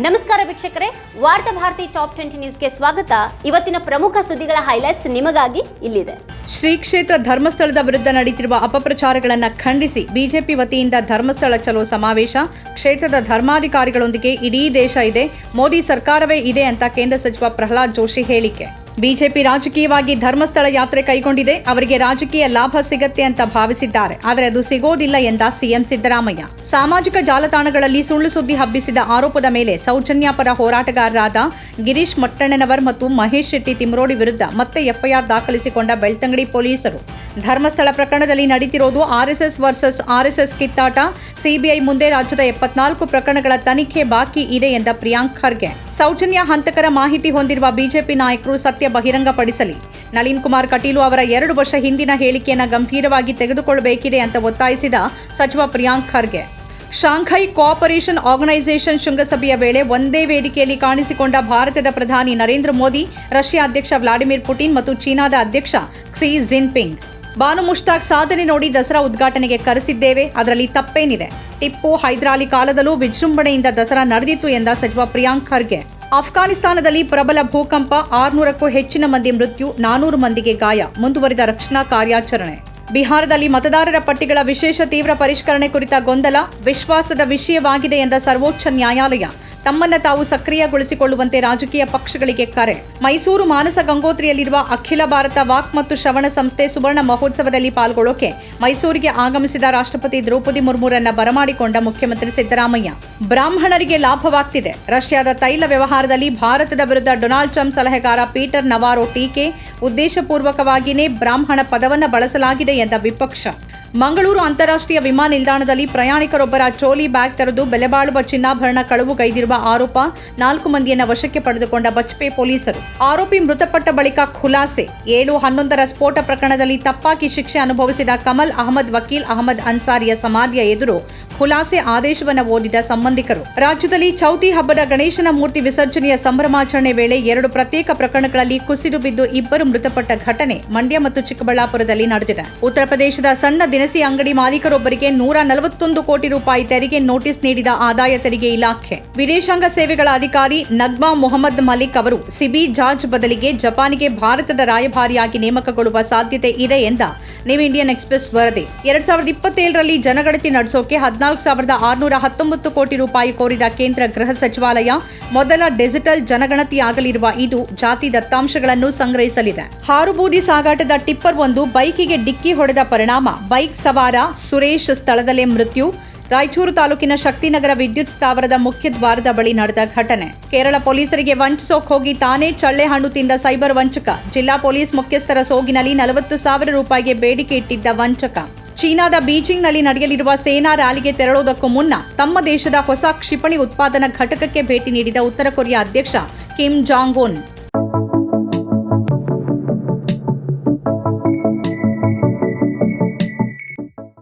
ನಮಸ್ಕಾರ ವೀಕ್ಷಕರೇ, ವಾರ್ತಾ ಭಾರತಿ ಟಾಪ್ ಟ್ವೆಂಟಿ ನ್ಯೂಸ್ಗೆ ಸ್ವಾಗತ. ಇವತ್ತಿನ ಪ್ರಮುಖ ಸುದ್ದಿಗಳ ಹೈಲೈಟ್ಸ್ ನಿಮಗಾಗಿ ಇಲ್ಲಿದೆ. ಶ್ರೀ ಕ್ಷೇತ್ರ ಧರ್ಮಸ್ಥಳದ ವಿರುದ್ಧ ನಡೆಯುತ್ತಿರುವ ಅಪಪ್ರಚಾರಗಳನ್ನು ಖಂಡಿಸಿ ಬಿಜೆಪಿ ವತಿಯಿಂದ ಧರ್ಮಸ್ಥಳ ಚಲೋ ಸಮಾವೇಶ. ಕ್ಷೇತ್ರದ ಧರ್ಮಾಧಿಕಾರಿಗಳೊಂದಿಗೆ ಇಡೀ ದೇಶ ಇದೆ, ಮೋದಿ ಸರ್ಕಾರವೇ ಇದೆ ಅಂತ ಕೇಂದ್ರ ಸಚಿವ ಪ್ರಹ್ಲಾದ್ ಜೋಶಿ ಹೇಳಿಕೆ. ಬಿಜೆಪಿ ರಾಜಕೀಯವಾಗಿ ಧರ್ಮಸ್ಥಳ ಯಾತ್ರೆ ಕೈಗೊಂಡಿದೆ. ಅವರಿಗೆ ರಾಜಕೀಯ ಲಾಭ ಸಿಗತ್ತೆ ಅಂತ ಭಾವಿಸಿದ್ದಾರೆ. ಆದರೆ ಅದು ಸಿಗೋದಿಲ್ಲ ಎಂದ ಸಿಎಂ ಸಿದ್ದರಾಮಯ್ಯ. ಸಾಮಾಜಿಕ ಜಾಲತಾಣಗಳಲ್ಲಿ ಸುಳ್ಳು ಸುದ್ದಿ ಹಬ್ಬಿಸಿದ ಆರೋಪದ ಮೇಲೆ ಸೌಜನ್ಯ ಪರ ಹೋರಾಟಗಾರರಾದ ಗಿರೀಶ್ ಮಟ್ಟಣ್ಣನವರ್ ಮತ್ತು ಮಹೇಶ್ ಶೆಟ್ಟಿ ತಿಮ್ರೋಡಿ ವಿರುದ್ಧ ಮತ್ತೆ ಎಫ್ಐಆರ್ ದಾಖಲಿಸಿಕೊಂಡ ಬೆಳ್ತಂಗಡಿ ಪೊಲೀಸರು. ಧರ್ಮಸ್ಥಳ ಪ್ರಕರಣದಲ್ಲಿ ನಡೀತಿರೋದು ಆರ್ಎಸ್ಎಸ್ ವರ್ಸಸ್ ಆರ್ಎಸ್ಎಸ್ ಕಿತ್ತಾಟ. ಸಿಬಿಐ ಮುಂದೆ ರಾಜ್ಯದ ಎಪ್ಪತ್ನಾಲ್ಕು ಪ್ರಕರಣಗಳ ತನಿಖೆ ಬಾಕಿ ಇದೆ ಎಂದ ಪ್ರಿಯಾಂಕ್ ಖರ್ಗೆ. ಸೌಜನ್ಯ ಹಂತಕರ ಮಾಹಿತಿ ಹೊಂದಿರುವ ಬಿಜೆಪಿ ನಾಯಕರು ಸತ್ಯ ಬಹಿರಂಗಪಡಿಸಲಿ. ನಳಿನ್ ಕುಮಾರ್ ಕಟೀಲು ಅವರ ಎರಡು ವರ್ಷ ಹಿಂದಿನ ಹೇಳಿಕೆಯನ್ನು ಗಂಭೀರವಾಗಿ ತೆಗೆದುಕೊಳ್ಳಬೇಕಿದೆ ಅಂತ ಒತ್ತಾಯಿಸಿದ ಸಚಿವ Priyank Kharge. Shanghai cooperation organisation ಶೃಂಗಸಭೆಯ ವೇಳೆ ಒಂದೇ ವೇದಿಕೆಯಲ್ಲಿ ಕಾಣಿಸಿಕೊಂಡ ಭಾರತದ ಪ್ರಧಾನಿ ನರೇಂದ್ರ ಮೋದಿ, ರಷ್ಯಾ ಅಧ್ಯಕ್ಷ ವ್ಲಾಡಿಮಿರ್ ಪುಟಿನ್ ಮತ್ತು ಚೀನಾದ ಅಧ್ಯಕ್ಷ ಕ್ಸಿ ಜಿನ್ಪಿಂಗ್. ಬಾನು ಮುಷ್ತಾಕ್ ಸಾಧನೆ ನೋಡಿ ದಸರಾ ಉದ್ಘಾಟನೆಗೆ ಕರೆಸಿದ್ದೇವೆ. ಅದರಲ್ಲಿ ತಪ್ಪೇನಿದೆ. ಟಿಪ್ಪು ಹೈದರಾಲಿ ಕಾಲದಲ್ಲೂ ವಿಜೃಂಭಣೆಯಿಂದ ದಸರಾ ನಡೆದಿತ್ತು ಎಂದ ಸಚಿವ ಪ್ರಿಯಾಂಕ್ ಖರ್ಗೆ. ಅಫ್ಘಾನಿಸ್ತಾನದಲ್ಲಿ ಪ್ರಬಲ ಭೂಕಂಪ, ಆರ್ನೂರಕ್ಕೂ ಹೆಚ್ಚಿನ ಮಂದಿ ಮೃತ್ಯು, ನಾನೂರು ಮಂದಿಗೆ ಗಾಯ, ಮುಂದುವರಿದ ರಕ್ಷಣಾ ಕಾರ್ಯಾಚರಣೆ. ಬಿಹಾರದಲ್ಲಿ ಮತದಾರರ ಪಟ್ಟಿಗಳ ವಿಶೇಷ ತೀವ್ರ ಪರಿಷ್ಕರಣೆ ಕುರಿತ ಗೊಂದಲ, ವಿಶ್ವಾಸದ ವಿಷಯವಾಗಿದೆ ಎಂದ ಸರ್ವೋಚ್ಚ ನ್ಯಾಯಾಲಯ. ತಮ್ಮನ್ನ ತಾವು ಸಕ್ರಿಯಗೊಳಿಸಿಕೊಳ್ಳುವಂತೆ ರಾಜಕೀಯ ಪಕ್ಷಗಳಿಗೆ ಕರೆ. ಮೈಸೂರು ಮಾನಸ ಗಂಗೋತ್ರಿಯಲ್ಲಿರುವ ಅಖಿಲ ಭಾರತ ವಾಕ್ ಮತ್ತು ಶ್ರವಣ ಸಂಸ್ಥೆ ಸುವರ್ಣ ಮಹೋತ್ಸವದಲ್ಲಿ ಪಾಲ್ಗೊಳ್ಳೋಕೆ ಮೈಸೂರಿಗೆ ಆಗಮಿಸಿದ ರಾಷ್ಟ್ರಪತಿ ದ್ರೌಪದಿ ಮುರ್ಮುರನ್ನ ಬರಮಾಡಿಕೊಂಡ ಮುಖ್ಯಮಂತ್ರಿ ಸಿದ್ದರಾಮಯ್ಯ. ಬ್ರಾಹ್ಮಣರಿಗೆ ಲಾಭವಾಗ್ತಿದೆ. ರಷ್ಯಾದ ತೈಲ ವ್ಯವಹಾರದಲ್ಲಿ ಭಾರತದ ವಿರುದ್ಧ ಡೊನಾಲ್ಡ್ ಟ್ರಂಪ್ ಸಲಹೆಗಾರ ಪೀಟರ್ ನವಾರೋ ಟೀಕೆ ಉದ್ದೇಶಪೂರ್ವಕವಾಗಿಯೇ ಬ್ರಾಹ್ಮಣ ಪದವನ್ನು ಬಳಸಲಾಗಿದೆ ಎಂದ ವಿಪಕ್ಷ. ಮಂಗಳೂರು ಅಂತಾರಾಷ್ಟ್ರೀಯ ವಿಮಾನ ನಿಲ್ದಾಣದಲ್ಲಿ ಪ್ರಯಾಣಿಕರೊಬ್ಬರ ಟ್ರೋಲಿ ಬ್ಯಾಗ್ ತೆರೆದು ಬೆಲೆಬಾಳುವ ಚಿನ್ನಾಭರಣ ಕಳವುಗೈದಿರುವ ಆರೋಪ. ನಾಲ್ಕು ಮಂದಿಯನ್ನ ವಶಕ್ಕೆ ಪಡೆದುಕೊಂಡ ಬಜ್ಪೆ ಪೊಲೀಸರು. ಆರೋಪಿ ಮೃತಪಟ್ಟ ಬಳಿಕ ಖುಲಾಸೆ. ಏಳು ಹನ್ನೊಂದರ ಸ್ಫೋಟ ಪ್ರಕರಣದಲ್ಲಿ ತಪ್ಪಾಗಿ ಶಿಕ್ಷೆ ಅನುಭವಿಸಿದ ಕಮಲ್ ಅಹಮದ್ ವಕೀಲ್ ಅಹಮದ್ ಅನ್ಸಾರಿಯ ಸಮಾಧಿಯ ಎದುರು ಖುಲಾಸೆ ಆದೇಶವನ್ನು ಓದಿದ ಸಂಬಂಧಿಕರು. ರಾಜ್ಯದಲ್ಲಿ ಚೌತಿ ಹಬ್ಬದ ಗಣೇಶನ ಮೂರ್ತಿ ವಿಸರ್ಜನೆಯ ಸಂಭ್ರಮಾಚರಣೆ ವೇಳೆ ಎರಡು ಪ್ರತ್ಯೇಕ ಪ್ರಕರಣಗಳಲ್ಲಿ ಕುಸಿದು ಬಿದ್ದು ಇಬ್ಬರು ಮೃತಪಟ್ಟ ಘಟನೆ ಮಂಡ್ಯ ಮತ್ತು ಚಿಕ್ಕಬಳ್ಳಾಪುರದಲ್ಲಿ ನಡೆದಿದೆ. ಉತ್ತರ ಪ್ರದೇಶದ ಸಣ್ಣ ದಿನಸಿ ಅಂಗಡಿ ಮಾಲೀಕರೊಬ್ಬರಿಗೆ ನೂರ ನಲವತ್ತೊಂದು ಕೋಟಿ ರೂಪಾಯಿ ತೆರಿಗೆ ನೋಟಿಸ್ ನೀಡಿದ ಆದಾಯ ತೆರಿಗೆ ಇಲಾಖೆ. ವಿದೇಶಾಂಗ ಸೇವೆಗಳ ಅಧಿಕಾರಿ ನಗ್ಮಾ ಮೊಹಮ್ಮದ್ ಮಲಿಕ್ ಅವರು ಸಿಬಿ ಜಾರ್ಜ್ ಬದಲಿಗೆ ಜಪಾನಿಗೆ ಭಾರತದ ರಾಯಭಾರಿಯಾಗಿ ನೇಮಕಗೊಳ್ಳುವ ಸಾಧ್ಯತೆ ಇದೆ ಎಂದ ನ್ಯೂ ಇಂಡಿಯನ್ ಎಕ್ಸ್ಪ್ರೆಸ್ ವರದಿ. ಎರಡ್ ಸಾವಿರದ ಇಪ್ಪತ್ತೇಳರಲ್ಲಿ ಜನಗಣತಿ ನಡೆಸೋಕೆ ಹದಿನಾಲ್ಕು ಸಾವಿರದ ಆರುನೂರ ಹತ್ತೊಂಬತ್ತು ಕೋಟಿ ರೂಪಾಯಿ ಕೋರಿದ ಕೇಂದ್ರ ಗೃಹ ಸಚಿವಾಲಯ ಮೊದಲ ಡಿಜಿಟಲ್ ಜನಗಣತಿಯಾಗಲಿರುವ ಇದು ಜಾತಿ ದತ್ತಾಂಶಗಳನ್ನು ಸಂಗ್ರಹಿಸಲಿದೆ. ಹಾರುಬೂದಿ ಸಾಗಾಟದ ಟಿಪ್ಪರ್ ಒಂದು ಬೈಕಿಗೆ ಡಿಕ್ಕಿ ಹೊಡೆದ ಪರಿಣಾಮ ಬೈಕ್ ಸವಾರ ಸುರೇಶ್ ಸ್ಥಳದಲ್ಲೇ ಮೃತ್ಯು. ರಾಯಚೂರು ತಾಲೂಕಿನ ಶಕ್ತಿನಗರ ವಿದ್ಯುತ್ ಸ್ಥಾವರದ ಮುಖ್ಯ ದ್ವಾರದ ಬಳಿ ನಡೆದ ಘಟನೆ. ಕೇರಳ ಪೊಲೀಸರಿಗೆ ವಂಚಿಸೋಕ್ ಹೋಗಿ ತಾನೇ ಚಳ್ಳೆ ಹಣ್ಣು ತಿಂದ ಸೈಬರ್ ವಂಚಕ. ಜಿಲ್ಲಾ ಪೊಲೀಸ್ ಮುಖ್ಯಸ್ಥರ ಸೋಗಿನಲ್ಲಿ ನಲವತ್ತು ಸಾವಿರ ರೂಪಾಯಿಗೆ ಬೇಡಿಕೆ ಇಟ್ಟಿದ್ದ ವಂಚಕ. ಚೀನಾದ ಬೀಜಿಂಗ್ನಲ್ಲಿ ನಡೆಯಲಿರುವ ಸೇನಾ ರ್ಯಾಲಿಗೆ ತೆರಳುವುದಕ್ಕೂ ಮುನ್ನ ತಮ್ಮ ದೇಶದ ಹೊಸ ಕ್ಷಿಪಣಿ ಉತ್ಪಾದನಾ ಘಟಕಕ್ಕೆ ಭೇಟಿ ನೀಡಿದ ಉತ್ತರ ಕೊರಿಯಾ ಅಧ್ಯಕ್ಷ ಕಿಮ್ ಜಾಂಗ್ ಉನ್